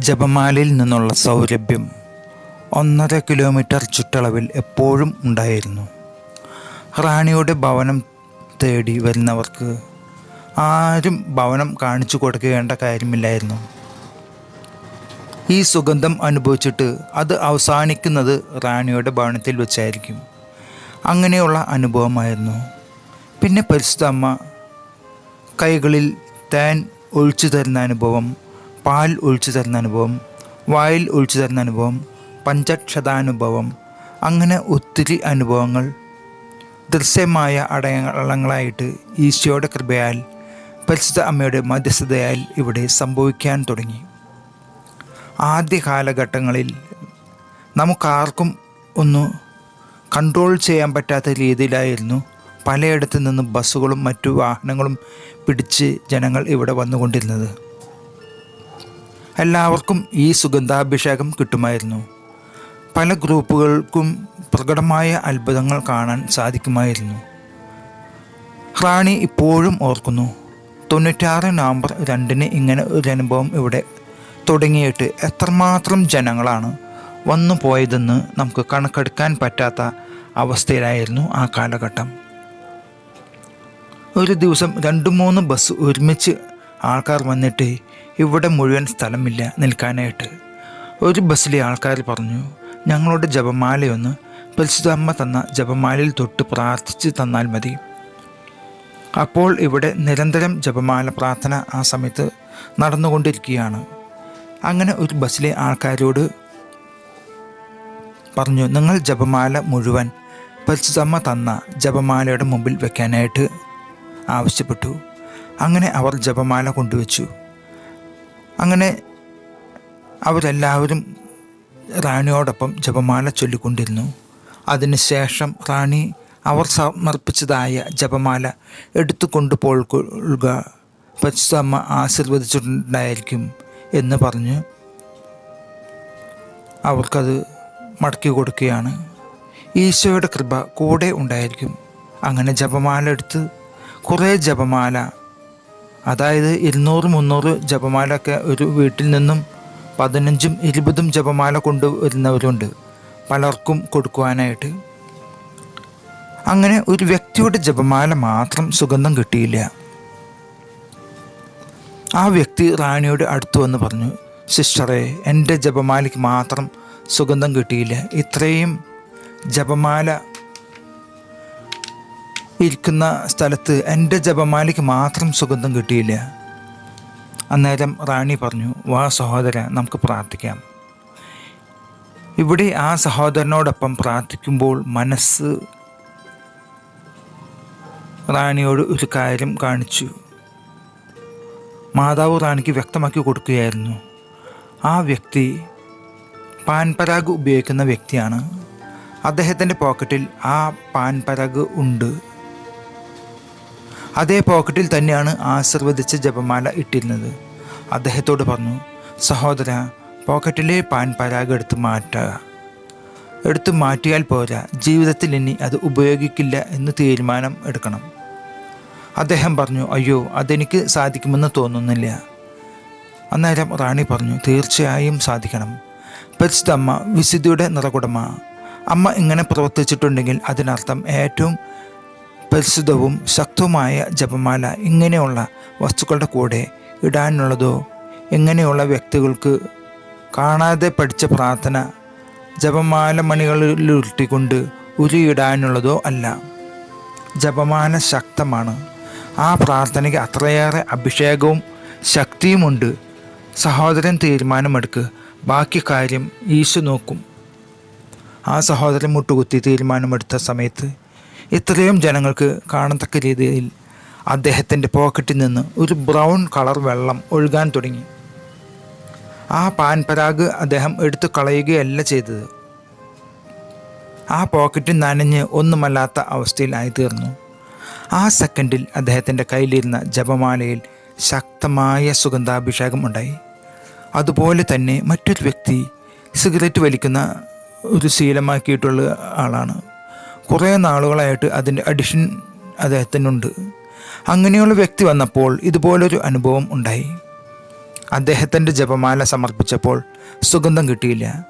ജപമാലയിൽ നിന്നുള്ള സൗരഭ്യം ഒന്നര കിലോമീറ്റർ ചുറ്റളവിൽ എപ്പോഴും ഉണ്ടായിരുന്നു. റാണിയുടെ ഭവനം തേടി വരുന്നവർക്ക് ആരും ഭവനം കാണിച്ചു കൊടുക്കേണ്ട കാര്യമില്ലായിരുന്നു. ഈ സുഗന്ധം അനുഭവിച്ചിട്ട് അത് അവസാനിക്കുന്നത് റാണിയുടെ ഭവനത്തിൽ വെച്ചായിരിക്കും. അങ്ങനെയുള്ള അനുഭവമായിരുന്നു. പിന്നെ പരിശുദ്ധ അമ്മ കൈകളിൽ താൻ ഒഴിച്ചു തരുന്ന അനുഭവം പാൽ ഒഴിച്ചു തരുന്ന അനുഭവം വായിൽ ഒഴിച്ചു തരുന്ന അനുഭവം പഞ്ചക്ഷതാനുഭവം അങ്ങനെ ഒത്തിരി അനുഭവങ്ങൾ ദൃശ്യമായ അടയാളങ്ങളായിട്ട് ഈശോയുടെ കൃപയാൽ പരിശുദ്ധ അമ്മയുടെ മധ്യസ്ഥതയാൽ ഇവിടെ സംഭവിക്കാൻ തുടങ്ങി. ആദ്യ കാലഘട്ടങ്ങളിൽ നമുക്കാർക്കും ഒന്ന് കൺട്രോൾ ചെയ്യാൻ പറ്റാത്ത രീതിയിലായിരുന്നു പലയിടത്തു നിന്ന് ബസ്സുകളും മറ്റു വാഹനങ്ങളും പിടിച്ച് ജനങ്ങൾ ഇവിടെ വന്നുകൊണ്ടിരുന്നത്. എല്ലാവർക്കും ഈ സുഗന്ധാഭിഷേകം കിട്ടുമായിരുന്നു. പല ഗ്രൂപ്പുകൾക്കും പ്രകടമായ അത്ഭുതങ്ങൾ കാണാൻ സാധിക്കുമായിരുന്നു. റാണി ഇപ്പോഴും ഓർക്കുന്നു തൊണ്ണൂറ്റാറ് നവംബർ രണ്ടിന് ഇങ്ങനെ ഒരു അനുഭവം ഇവിടെ തുടങ്ങിയിട്ട് എത്രമാത്രം ജനങ്ങളാണ് വന്നു പോയതെന്ന് നമുക്ക് കണക്കെടുക്കാൻ പറ്റാത്ത അവസ്ഥയിലായിരുന്നു ആ കാലഘട്ടം. ഒരു ദിവസം രണ്ട് മൂന്ന് ബസ് ഒരുമിച്ച് ആൾക്കാർ വന്നിട്ട് ഇവിടെ മുഴുവൻ സ്ഥലമില്ല നിൽക്കാനായിട്ട്. ഒരു ബസ്സിലെ ആൾക്കാർ പറഞ്ഞു ഞങ്ങളുടെ ജപമാലയൊന്ന് പരിശുദ്ധമ്മ തന്ന ജപമാലയിൽ തൊട്ട് പ്രാർത്ഥിച്ച് തന്നാൽ മതി. അപ്പോൾ ഇവിടെ നിരന്തരം ജപമാല പ്രാർത്ഥന ആ സമയത്ത് നടന്നുകൊണ്ടിരിക്കുകയാണ്. അങ്ങനെ ഒരു ബസ്സിലെ ആൾക്കാരോട് പറഞ്ഞു നിങ്ങൾ ജപമാല മുഴുവൻ പരിശുദ്ധമ്മ തന്ന ജപമാലയുടെ മുമ്പിൽ വെക്കാനായിട്ട് ആവശ്യപ്പെട്ടു. അങ്ങനെ അവർ ജപമാല കൊണ്ടുവച്ചു. അങ്ങനെ അവരെല്ലാവരും റാണിയോടൊപ്പം ജപമാല ചൊല്ലിക്കൊണ്ടിരുന്നു. അതിനുശേഷം റാണി അവർ സമർപ്പിച്ചതായ ജപമാല എടുത്തു കൊണ്ടുപോൾക്കൊള്ളുക പരിശുദ്ധമ്മ ആശീർവദിച്ചിട്ടുണ്ടായിരിക്കും എന്ന് പറഞ്ഞ്. അവർക്കത് മടക്കി കൊടുക്കുകയാണ്. ഈശോയുടെ കൃപ കൂടെ ഉണ്ടായിരിക്കും. അങ്ങനെ ജപമാല എടുത്ത് കുറേ ജപമാല അതായത് ഇരുന്നൂറ് മുന്നൂറ് ജപമാലയൊക്കെ ഒരു വീട്ടിൽ നിന്നും പതിനഞ്ചും ഇരുപതും ജപമാല കൊണ്ടുവരുന്നവരുണ്ട് പലർക്കും കൊടുക്കുവാനായിട്ട്. അങ്ങനെ ഒരു വ്യക്തിയുടെ ജപമാല മാത്രം സുഗന്ധം കിട്ടിയില്ല. ആ വ്യക്തി റാണിയോട് അടുത്തു വന്ന് പറഞ്ഞു സിസ്റ്ററെ എന്റെ ജപമാലയ്ക്ക് മാത്രം സുഗന്ധം കിട്ടിയില്ല. ഇത്രയും ജപമാല ഇരിക്കുന്ന സ്ഥലത്ത് എന്റെ ജപമാലയ്ക്ക് മാത്രം സുഗന്ധം കിട്ടിയില്ല. അന്നേരം റാണി പറഞ്ഞു വാ സഹോദര നമുക്ക് പ്രാർത്ഥിക്കാം. ഇവിടെ ആ സഹോദരനോടൊപ്പം പ്രാർത്ഥിക്കുമ്പോൾ മനസ്സ് റാണിയോട് ഒരു കാര്യം കാണിച്ചു. മാതാവ് റാണിക്ക് വ്യക്തമാക്കി കൊടുക്കുകയായിരുന്നു. ആ വ്യക്തി പാൻപരാഗ് ഉപയോഗിക്കുന്ന വ്യക്തിയാണ്. അദ്ദേഹത്തിന്റെ പോക്കറ്റിൽ ആ പാൻപരാഗ് ഉണ്ട്. അതേ പോക്കറ്റിൽ തന്നെയാണ് ആശീർവദിച്ച ജപമാല ഇട്ടിരുന്നത്. അദ്ദേഹത്തോട് പറഞ്ഞു സഹോദര പോക്കറ്റിലെ പാൻ പരാഗ് എടുത്ത് മാറ്റുക എടുത്തു മാറ്റിയാൽ പോരാ ജീവിതത്തിൽ ഇനി അത് ഉപയോഗിക്കില്ല എന്ന് തീരുമാനം എടുക്കണം. അദ്ദേഹം പറഞ്ഞു അയ്യോ അതെനിക്ക് സാധിക്കുമെന്ന് തോന്നുന്നില്ല. അന്നേരം റാണി പറഞ്ഞു തീർച്ചയായും സാധിക്കണം. പരിശുദ്ധ അമ്മ വിശുദ്ധിയുടെ നിറകുടമ. അമ്മ ഇങ്ങനെ പ്രവർത്തിച്ചിട്ടുണ്ടെങ്കിൽ അതിനർത്ഥം ഏറ്റവും പരിശുദ്ധവും ശക്തവുമായ ജപമാല ഇങ്ങനെയുള്ള വസ്തുക്കളുടെ കൂടെ ഇടാനുള്ളതോ ഇങ്ങനെയുള്ള വ്യക്തികൾക്ക് കാണാതെ പഠിച്ച പ്രാർത്ഥന ജപമാല മണികളിൽ ഉരുട്ടിക്കൊണ്ട് ഉരുയിടാനുള്ളതോ അല്ല. ജപമാല ശക്തമാണ്. ആ പ്രാർത്ഥനയ്ക്ക് അത്രയേറെ അഭിഷേകവും ശക്തിയുമുണ്ട്. സഹോദരൻ തീരുമാനമെടുക്ക്. ബാക്കി കാര്യം ഈശു നോക്കും. ആ സഹോദരൻ മുട്ടുകുത്തി തീരുമാനമെടുത്ത സമയത്ത് ഇത്രയും ജനങ്ങൾക്ക് കാണത്തക്ക രീതിയിൽ അദ്ദേഹത്തിന്റെ പോക്കറ്റിൽ നിന്ന് ഒരു ബ്രൗൺ കളർ വെള്ളം ഒഴുകാൻ തുടങ്ങി. ആ പാൻ പരാഗ് അദ്ദേഹം എടുത്തു കളയുകയല്ല ചെയ്തത്. ആ പോക്കറ്റ് നനഞ്ഞ് ഒന്നുമല്ലാത്ത അവസ്ഥയിലായി തീർന്നു ആ സെക്കൻഡിൽ അദ്ദേഹത്തിന്റെ കയ്യിലിരുന്ന ജപമാലയിൽ ശക്തമായ സുഗന്ധാഭിഷേകം ഉണ്ടായി. അതുപോലെ തന്നെ മറ്റൊരു വ്യക്തി സിഗരറ്റ് വലിക്കുന്ന ഒരു ശീലമാക്കിയിട്ടുള്ള ആളാണ്. കുറേ നാളുകളായിട്ട് അതിന്റെ അഡിഷൻ അദ്ദേഹത്തിനുണ്ട്. അങ്ങനെയുള്ള വ്യക്തി വന്നപ്പോൾ ഇതുപോലൊരു അനുഭവം ഉണ്ടായി. അദ്ദേഹത്തിന്റെ ജപമാല സമർപ്പിച്ചപ്പോൾ സുഗന്ധം കിട്ടിയില്ല.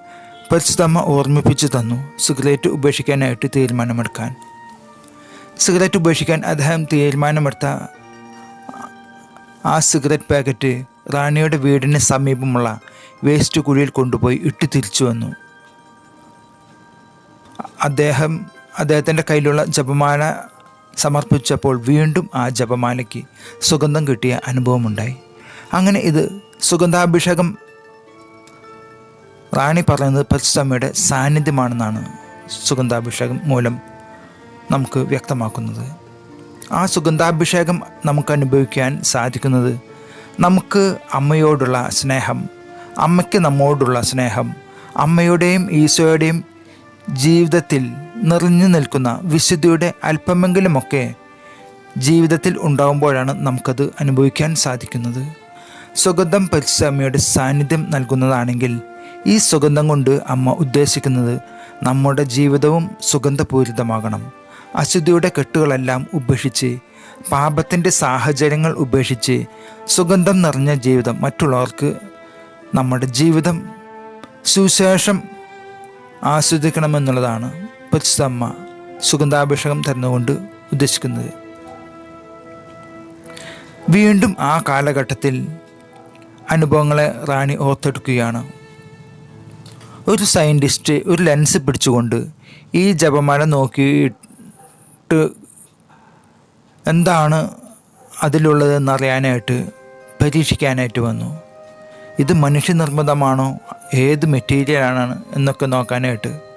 പരിശുദ്ധമ്മ ഓർമ്മിപ്പിച്ചു തന്നു സിഗരറ്റ് ഉപേക്ഷിക്കാനായിട്ട് തീരുമാനമെടുക്കാൻ. സിഗരറ്റ് ഉപേക്ഷിക്കാൻ അദ്ദേഹം തീരുമാനമെടുത്ത ആ സിഗരറ്റ് പാക്കറ്റ് റാണിയുടെ വീടിന് സമീപമുള്ള വേസ്റ്റ് കുഴിയിൽ കൊണ്ടുപോയി ഇട്ട് തിരിച്ചു വന്നു. അദ്ദേഹം അദ്ദേഹത്തിന്റെ കയ്യിലുള്ള ജപമാല സമർപ്പിച്ചപ്പോൾ വീണ്ടും ആ ജപമാലയ്ക്ക് സുഗന്ധം കിട്ടിയ അനുഭവമുണ്ടായി. അങ്ങനെ ഇത് സുഗന്ധാഭിഷേകം റാണി പറയുന്നത് പരിശുദ്ധമ്മയുടെ സാന്നിധ്യമാണെന്നാണ് സുഗന്ധാഭിഷേകം മൂലം നമുക്ക് വ്യക്തമാക്കുന്നത്. ആ സുഗന്ധാഭിഷേകം നമുക്ക് അനുഭവിക്കാൻ സാധിക്കുന്നത് നമുക്ക് അമ്മയോടുള്ള സ്നേഹം അമ്മയ്ക്ക് നമ്മോടുള്ള സ്നേഹം അമ്മയുടെയും ഈശോയുടെയും ജീവിതത്തിൽ നിറഞ്ഞു നിൽക്കുന്ന വിശുദ്ധിയുടെ അല്പമെങ്കിലുമൊക്കെ ജീവിതത്തിൽ ഉണ്ടാകുമ്പോഴാണ് നമുക്കത് അനുഭവിക്കാൻ സാധിക്കുന്നത്. സുഗന്ധം പരിശ്രമിയുടെ സാന്നിധ്യം നൽകുന്നതാണെങ്കിൽ ഈ സുഗന്ധം കൊണ്ട് അമ്മ ഉദ്ദേശിക്കുന്നത് നമ്മുടെ ജീവിതവും സുഗന്ധപൂരിതമാകണം. അശുദ്ധിയുടെ കെട്ടുകളെല്ലാം ഉപേക്ഷിച്ച് പാപത്തിന്റെ സാഹചര്യങ്ങൾ ഉപേക്ഷിച്ച് സുഗന്ധം നിറഞ്ഞ ജീവിതം മറ്റുള്ളവർക്ക് നമ്മുടെ ജീവിതം സുശേഷം ആസ്വദിക്കണമെന്നുള്ളതാണ്. പരിശുദ്ധമ്മ സുഗന്ധാഭിഷേകം തരുന്നുകൊണ്ട് ഉദ്ദേശിക്കുന്നത്. വീണ്ടും ആ കാലഘട്ടത്തിൽ അനുഭവങ്ങളെ റാണി ഓർത്തെടുക്കുകയാണ്. ഒരു സയന്റിസ്റ്റ് ഒരു ലെൻസ് പിടിച്ചുകൊണ്ട് ഈ ജപമാല നോക്കിയിട്ട് എന്താണ് അതിലുള്ളതെന്ന് അറിയാനായിട്ട് പരീക്ഷിക്കാനായിട്ട് വന്നു. ഇത് മനുഷ്യനിർമ്മിതമാണോ ഏത് മെറ്റീരിയലാണ് എന്നൊക്കെ നോക്കാനായിട്ട്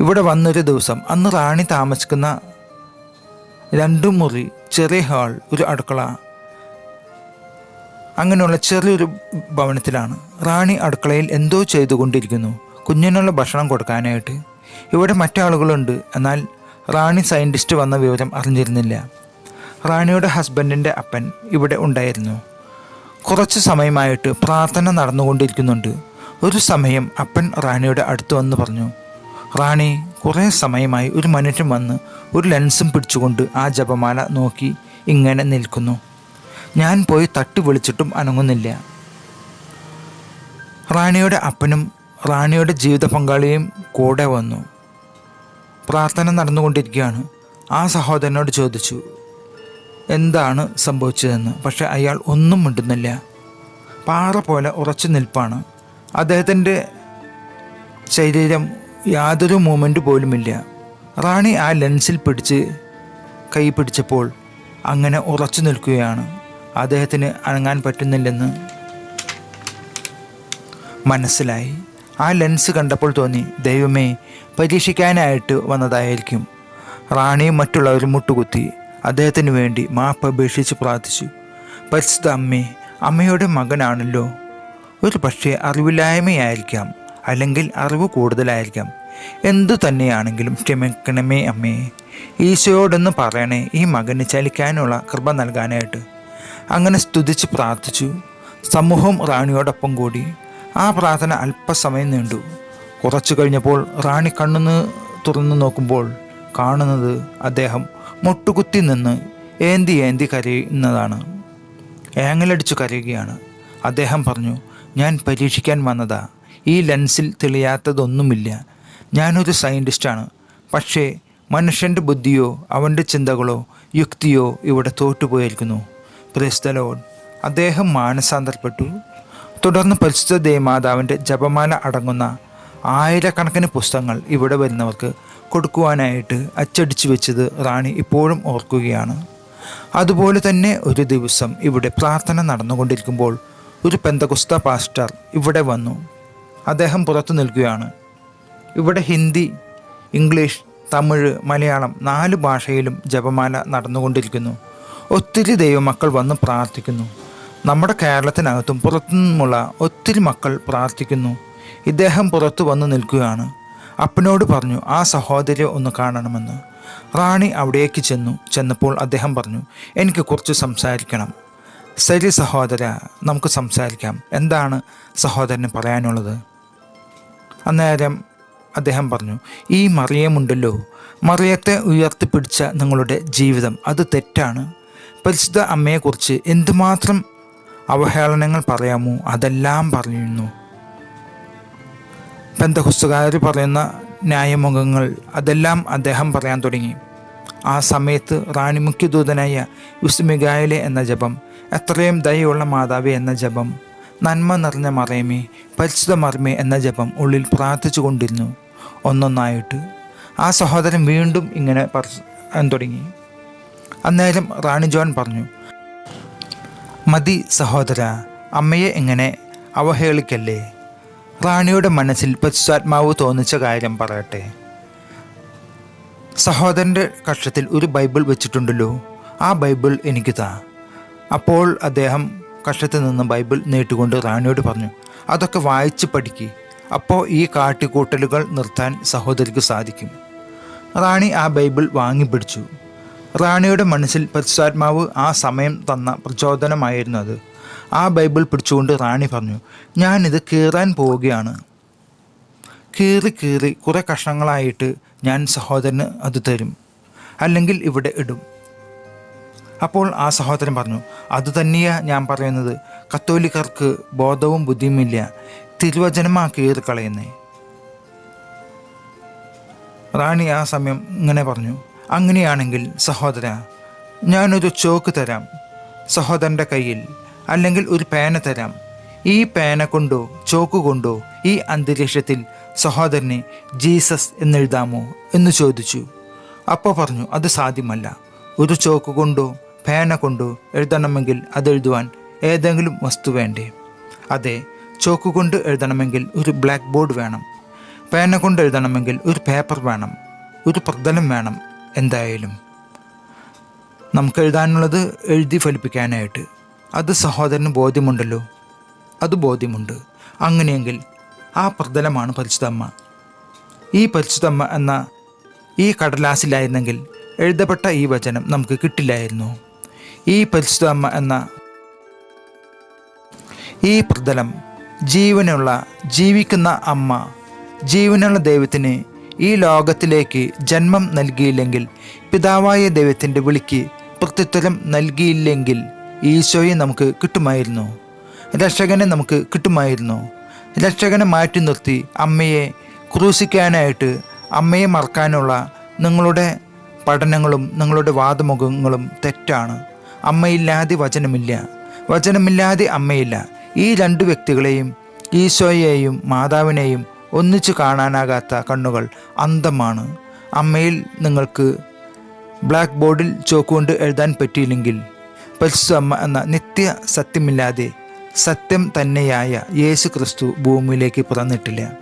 ഇവിടെ വന്നൊരു ദിവസം അന്ന് റാണി താമസിക്കുന്ന രണ്ടു മുറി ചെറിയ ഹാൾ ഒരു അടുക്കള. അങ്ങനെയുള്ള ചെറിയൊരു ഭവനത്തിലാണ്. റാണി അടുക്കളയിൽ എന്തോ ചെയ്തുകൊണ്ടിരിക്കുന്നു. കുഞ്ഞിനുള്ള ഭക്ഷണം കൊടുക്കാനായിട്ട്. ഇവിടെ മറ്റാളുകളുണ്ട്. എന്നാൽ റാണി സയന്റിസ്റ്റ് വന്ന വിവരം അറിഞ്ഞിരുന്നില്ല. റാണിയുടെ ഹസ്ബൻഡിന്റെ അപ്പൻ ഇവിടെ ഉണ്ടായിരുന്നു. കുറച്ച് സമയമായിട്ട് പ്രാർത്ഥന നടന്നുകൊണ്ടിരിക്കുന്നുണ്ട്. ഒരു സമയം അപ്പൻ റാണിയുടെ അടുത്ത് വന്ന് പറഞ്ഞു റാണി കുറേ സമയമായി ഒരു മനുഷ്യൻ വന്ന് ഒരു ലെൻസും പിടിച്ചുകൊണ്ട് ആ ജപമാല നോക്കി ഇങ്ങനെ നിൽക്കുന്നു. ഞാൻ പോയി തട്ടി വിളിച്ചിട്ടും അനങ്ങുന്നില്ല. റാണിയുടെ അപ്പനും റാണിയുടെ ജീവിത പങ്കാളിയും കൂടെ വന്നു. പ്രാർത്ഥന നടന്നുകൊണ്ടിരിക്കുകയാണ്. ആ സഹോദരനോട് ചോദിച്ചു എന്താണ് സംഭവിച്ചതെന്ന്? പക്ഷെ അയാൾ ഒന്നും മിണ്ടുന്നില്ല. പാറ പോലെ ഉറച്ചു നിൽപ്പാണ്. അദ്ദേഹത്തിന്റെ ശരീരം യാതൊരു മൂമെന്റ് പോലുമില്ല. റാണി ആ ലെൻസിൽ പിടിച്ച് കൈ പിടിച്ചപ്പോൾ അങ്ങനെ ഉറച്ചു നിൽക്കുകയാണ്. അദ്ദേഹത്തിന് അനങ്ങാൻ പറ്റുന്നില്ലെന്ന് മനസ്സിലായി. ആ ലെൻസ് കണ്ടപ്പോൾ തോന്നി ദൈവമേ പരീക്ഷിക്കാനായിട്ട് വന്നതായിരിക്കും. റാണിയും മറ്റുള്ളവരും മുട്ടുകുത്തി അദ്ദേഹത്തിന് വേണ്ടി മാപ്പ് അപേക്ഷിച്ച് പ്രാർത്ഥിച്ചു. പരിശുദ്ധ അമ്മേ അമ്മയുടെ മകനാണല്ലോ. ഒരു പക്ഷേ അറിവില്ലായ്മയായിരിക്കാം. അല്ലെങ്കിൽ അറിവ് കൂടുതലായിരിക്കാം. എന്തു തന്നെയാണെങ്കിലും ക്ഷമിക്കണമേ അമ്മേ. ഈശോയോടൊന്ന് പറയണേ ഈ മകന് ചലിക്കാനുള്ള കൃപ നൽകാനായിട്ട്. അങ്ങനെ സ്തുതിച്ച് പ്രാർത്ഥിച്ചു. സമൂഹം റാണിയോടൊപ്പം കൂടി. ആ പ്രാർത്ഥന അല്പസമയം നീണ്ടു. കുറച്ചു കഴിഞ്ഞപ്പോൾ റാണി കണ്ണുന്ന് തുറന്നു നോക്കുമ്പോൾ കാണുന്നത് അദ്ദേഹം മുട്ടുകുത്തി നിന്ന് ഏന്തി ഏന്തി കരയുന്നതാണ്. ഏങ്ങലടിച്ചു കരയുകയാണ്. അദ്ദേഹം പറഞ്ഞു ഞാൻ പരീക്ഷിക്കാൻ വന്നതാ. ഈ ലെൻസിൽ തെളിയാത്തതൊന്നുമില്ല. ഞാനൊരു സയന്റിസ്റ്റാണ് പക്ഷേ മനുഷ്യന്റെ ബുദ്ധിയോ അവന്റെ ചിന്തകളോ യുക്തിയോ ഇവിടെ തോറ്റുപോയിരിക്കുന്നു ക്രിസ്തലോൺ അദ്ദേഹം മാനസാന്തരപ്പെട്ടു. തുടർന്ന് പരിശുദ്ധ ദേവമാതാവിന്റെ ജപമാല അടങ്ങുന്ന ആയിരക്കണക്കിന് പുസ്തകങ്ങൾ ഇവിടെ വരുന്നവർക്ക് കൊടുക്കുവാനായിട്ട് അച്ചടിച്ചു വെച്ചത് റാണി ഇപ്പോഴും ഓർക്കുകയാണ്. അതുപോലെ തന്നെ ഒരു ദിവസം ഇവിടെ പ്രാർത്ഥന നടന്നുകൊണ്ടിരിക്കുമ്പോൾ ഒരു പെന്തകുസ്ത പാസ്റ്റർ ഇവിടെ വന്നു. അദ്ദേഹം പുറത്തു നിൽക്കുകയാണ്. ഇവിടെ ഹിന്ദി ഇംഗ്ലീഷ് തമിഴ് മലയാളം നാല് ഭാഷയിലും ജപമാല നടന്നുകൊണ്ടിരിക്കുന്നു. ഒത്തിരി ദൈവമക്കൾ വന്ന് പ്രാർത്ഥിക്കുന്നു. നമ്മുടെ കേരളത്തിനകത്തും പുറത്തുനിന്നുമുള്ള ഒത്തിരി മക്കൾ പ്രാർത്ഥിക്കുന്നു. ഇദ്ദേഹം പുറത്തു വന്ന് നിൽക്കുകയാണ്. അപ്പനോട് പറഞ്ഞു ആ സഹോദരിയെ ഒന്ന് കാണണമെന്ന്. റാണി അവിടേക്ക് ചെന്നു. ചെന്നപ്പോൾ അദ്ദേഹം പറഞ്ഞു എനിക്ക് കുറച്ച് സംസാരിക്കണം. ശരി സഹോദര നമുക്ക് സംസാരിക്കാം. എന്താണ് സഹോദരന് പറയാനുള്ളത്? അന്നേരം അദ്ദേഹം പറഞ്ഞു ഈ മറിയമുണ്ടല്ലോ. മറിയത്തെ ഉയർത്തിപ്പിടിച്ച നിങ്ങളുടെ ജീവിതം അത് തെറ്റാണ്. പരിശുദ്ധ അമ്മയെക്കുറിച്ച് എന്തുമാത്രം അവഹേളനങ്ങൾ പറയാമോ അതെല്ലാം പറയുന്നു ബന്ധപുസ്തകാർ പറയുന്ന ന്യായമുഖങ്ങൾ അതെല്ലാം അദ്ദേഹം പറയാൻ തുടങ്ങി. ആ സമയത്ത് റാണി മുഖ്യദൂതനായ എന്ന ജപം എത്രയും ദയുള്ള മാതാവേ എന്ന ജപം നന്മ നിറഞ്ഞ മറയമേ പരിശുദ്ധ മറമേ എന്ന ജപം ഉള്ളിൽ പ്രാർത്ഥിച്ചു കൊണ്ടിരുന്നു. ഒന്നൊന്നായിട്ട് ആ സഹോദരൻ വീണ്ടും ഇങ്ങനെ തുടങ്ങി. അന്നേരം റാണി ജോൺ പറഞ്ഞു മതി സഹോദര അമ്മയെ എങ്ങനെ അവഹേളിക്കല്ലേ? റാണിയുടെ മനസ്സിൽ പരിശുദ്ധാത്മാവ് തോന്നിച്ച കാര്യം പറയട്ടെ. സഹോദരന്റെ കക്ഷത്തിൽ ഒരു ബൈബിൾ വെച്ചിട്ടുണ്ടല്ലോ ആ ബൈബിൾ എനിക്ക് താ അപ്പോൾ അദ്ദേഹം കക്ഷത്തിൽ നിന്ന് ബൈബിൾ നീട്ടുകൊണ്ട് റാണിയോട് പറഞ്ഞു അതൊക്കെ വായിച്ച് പഠിക്കി. അപ്പോൾ ഈ കാട്ടിക്കൂട്ടലുകൾ നിർത്താൻ സഹോദരിക്ക് സാധിക്കും. റാണി ആ ബൈബിൾ വാങ്ങിപ്പിടിച്ചു റാണിയുടെ മനസ്സിൽ പരിശുദ്ധാത്മാവ് ആ സമയം തന്ന പ്രചോദനമായിരുന്നു അത്. ആ ബൈബിൾ പിടിച്ചുകൊണ്ട് റാണി പറഞ്ഞു ഞാനിത് കീറാൻ പോവുകയാണ്. കീറി കീറി കുറേ കഷ്ണങ്ങളായിട്ട് ഞാൻ സഹോദരന് അത് തരും. അല്ലെങ്കിൽ ഇവിടെ ഇടും. അപ്പോൾ ആ സഹോദരൻ പറഞ്ഞു അതുതന്നെയാണ് ഞാൻ പറയുന്നത്. കത്തോലിക്കർക്ക് ബോധവും ബുദ്ധിയുമില്ല തിരുവചനമാ കീറി കളയുന്നേ റാണി ആ സമയം ഇങ്ങനെ പറഞ്ഞു അങ്ങനെയാണെങ്കിൽ സഹോദര ഞാനൊരു ചോക്ക് തരാം. സഹോദരന്റെ കയ്യിൽ അല്ലെങ്കിൽ ഒരു പേന തരാം. ഈ പേന കൊണ്ടോ ചോക്ക് കൊണ്ടോ ഈ അന്തരീക്ഷത്തിൽ സഹോദരനെ ജീസസ് എന്നെഴുതാമോ? എന്ന് ചോദിച്ചു. അപ്പോൾ പറഞ്ഞു അത് സാധ്യമല്ല. ഒരു ചോക്ക് കൊണ്ടോ പേന കൊണ്ടോ എഴുതണമെങ്കിൽ അതെഴുതുവാൻ ഏതെങ്കിലും വസ്തു വേണ്ടേ? അതെ ചോക്ക് കൊണ്ട് എഴുതണമെങ്കിൽ ഒരു ബ്ലാക്ക് ബോർഡ് വേണം. പേന കൊണ്ട് എഴുതണമെങ്കിൽ ഒരു പേപ്പർ വേണം. ഒരു പ്രതലം വേണം എന്തായാലും. നമുക്ക് എഴുതാനുള്ളത് എഴുതി ഫലിപ്പിക്കാനായിട്ട്. അത് സഹോദരന് ബോധ്യമുണ്ടല്ലോ. അത് ബോധ്യമുണ്ട്. അങ്ങനെയെങ്കിൽ ആ പ്രതലമാണ് പരിശുദ്ധമ്മ. ഈ പരിശുദ്ധമ്മ എന്ന ഈ കടലാസിലായിരുന്നെങ്കിൽ എഴുതപ്പെട്ട ഈ വചനം നമുക്ക് കിട്ടില്ലായിരുന്നു. ഈ പരിശുദ്ധമ്മ എന്ന ഈ പ്രതലം ജീവനുള്ള ജീവിക്കുന്ന അമ്മ ജീവനുള്ള ദൈവത്തിന് ഈ ലോകത്തിലേക്ക് ജന്മം നൽകിയില്ലെങ്കിൽ പിതാവായ ദൈവത്തിന്റെ വിളിക്ക് പ്രത്യുത്തരം നൽകിയില്ലെങ്കിൽ ഈശോയെ നമുക്ക് കിട്ടുമായിരുന്നു. രക്ഷകനെ നമുക്ക് കിട്ടുമായിരുന്നു. രക്ഷകനെ മാറ്റി നിർത്തി അമ്മയെ ക്രൂശിക്കാനായിട്ട് അമ്മയെ മറക്കാനുള്ള നിങ്ങളുടെ പഠനങ്ങളും നിങ്ങളുടെ വാദമുഖങ്ങളും തെറ്റാണ്. അമ്മയില്ലാതെ വചനമില്ല. വചനമില്ലാതെ അമ്മയില്ല. ഈ രണ്ട് വ്യക്തികളെയും ഈശോയെയും മാതാവിനെയും ഒന്നിച്ചു കാണാനാകാത്ത കണ്ണുകൾ അന്തമാണ് അമ്മയിൽ നിങ്ങൾക്ക് ബ്ലാക്ക് ബോർഡിൽ ചോക്കുകൊണ്ട് എഴുതാൻ പറ്റിയില്ലെങ്കിൽ പരിശുദ്ധ അമ്മ എന്ന നിത്യ സത്യമില്ലാതെ സത്യം തന്നെയായ യേശു ക്രിസ്തു ഭൂമിയിലേക്ക് പിറന്നിട്ടില്ല.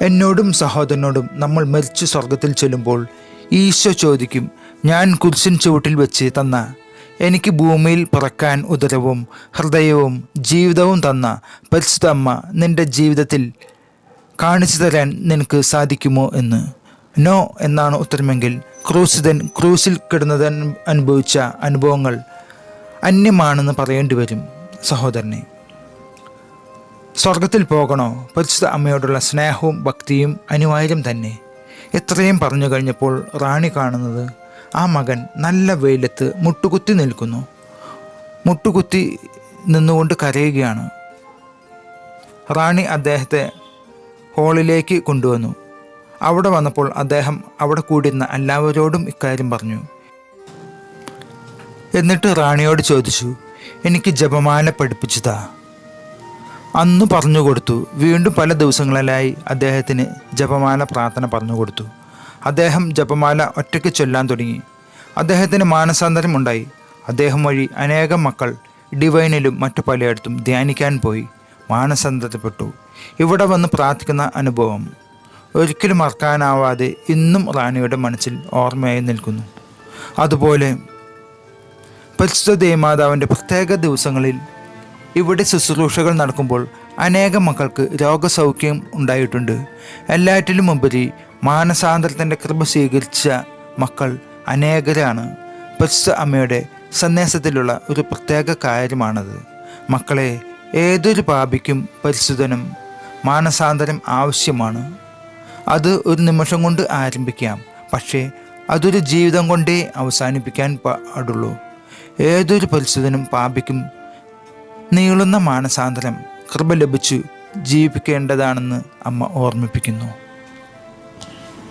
എന്നോടും സഹോദരനോടും നമ്മൾ മരിച്ചു സ്വർഗത്തിൽ ചെല്ലുമ്പോൾ ഈശോ ചോദിക്കും ഞാൻ കുരിശിൻ ചുവട്ടിൽ വെച്ച് തന്ന. എനിക്ക് ഭൂമിയിൽ പിറക്കാൻ ഉദരവും ഹൃദയവും ജീവിതവും തന്ന. പരിശുദ്ധ അമ്മ നിന്റെ ജീവിതത്തിൽ കാണിച്ചു തരാൻ നിനക്ക് സാധിക്കുമോ എന്ന്. നോ എന്നാണ് ഉത്തരമെങ്കിൽ ക്രൂശിതൻ ക്രൂസിൽ കിടന്നത് അനുഭവിച്ച അനുഭവങ്ങൾ അന്യമാണെന്ന് പറയേണ്ടി വരും സഹോദരനെ. സ്വർഗത്തിൽ പോകണോ? പരിശുദ്ധ അമ്മയോടുള്ള സ്നേഹവും ഭക്തിയും അനിവാര്യം തന്നെ. ഇത്രയും പറഞ്ഞു കഴിഞ്ഞപ്പോൾ റാണി കാണുന്നത് ആ മകൻ നല്ല വെയിലത്ത് മുട്ടുകുത്തി നിൽക്കുന്നു. മുട്ടുകുത്തി നിന്നുകൊണ്ട് കരയുകയാണ്. റാണി അദ്ദേഹത്തെ ഹോളിലേക്ക് കൊണ്ടുവന്നു. അവിടെ വന്നപ്പോൾ അദ്ദേഹം അവിടെ കൂടിയിരുന്ന എല്ലാവരോടും ഇക്കാര്യം പറഞ്ഞു. എന്നിട്ട് റാണിയോട് ചോദിച്ചു എനിക്ക് ജപമാല പഠിപ്പിച്ചതാ. അന്ന് പറഞ്ഞു കൊടുത്തു. വീണ്ടും പല ദിവസങ്ങളിലായി അദ്ദേഹത്തിന് ജപമാല പ്രാർത്ഥന പറഞ്ഞു കൊടുത്തു. അദ്ദേഹം ജപമാല ഒറ്റയ്ക്ക് ചൊല്ലാൻ തുടങ്ങി. അദ്ദേഹത്തിന് മാനസാന്തരം ഉണ്ടായി. അദ്ദേഹം വഴി അനേകം മക്കൾ ഡിവൈനിലും മറ്റു പലയിടത്തും ധ്യാനിക്കാൻ പോയി. മാനസാന്തരപ്പെട്ടു. ഇവിടെ വന്ന് പ്രാർത്ഥിക്കുന്ന അനുഭവം. ഒരിക്കലും മറക്കാനാവാതെ ഇന്നും റാണിയുടെ മനസ്സിൽ ഓർമ്മയായി നിൽക്കുന്നു. അതുപോലെ പരിശുദ്ധ ദേവമാതാവിന്റെ പ്രത്യേക ദിവസങ്ങളിൽ ഇവിടെ ശുശ്രൂഷകൾ നടക്കുമ്പോൾ അനേകം മക്കൾക്ക് രോഗസൗഖ്യം ഉണ്ടായിട്ടുണ്ട്. എല്ലാറ്റിലും ഉപരി മാനസാന്തരത്തിന്റെ കൃപ സ്വീകരിച്ച മക്കൾ അനേകരാണ്. പരിശുദ്ധ അമ്മയുടെ സന്ദേശത്തിലുള്ള ഒരു പ്രത്യേക കാര്യമാണത്. മക്കളെ ഏതൊരു പാപിക്കും പരിശുദ്ധനും മാനസാന്തരം ആവശ്യമാണ്. അത് ഒരു നിമിഷം കൊണ്ട് ആരംഭിക്കാം. പക്ഷേ അതൊരു ജീവിതം കൊണ്ടേ അവസാനിപ്പിക്കാൻ പാടുള്ളൂ. ഏതൊരു പരിശുദ്ധനും പാപിക്കും നീളുന്ന മാനസാന്തരം കൃപ ലഭിച്ചു ജീവിപ്പിക്കേണ്ടതാണെന്ന് അമ്മ ഓർമ്മിപ്പിക്കുന്നു.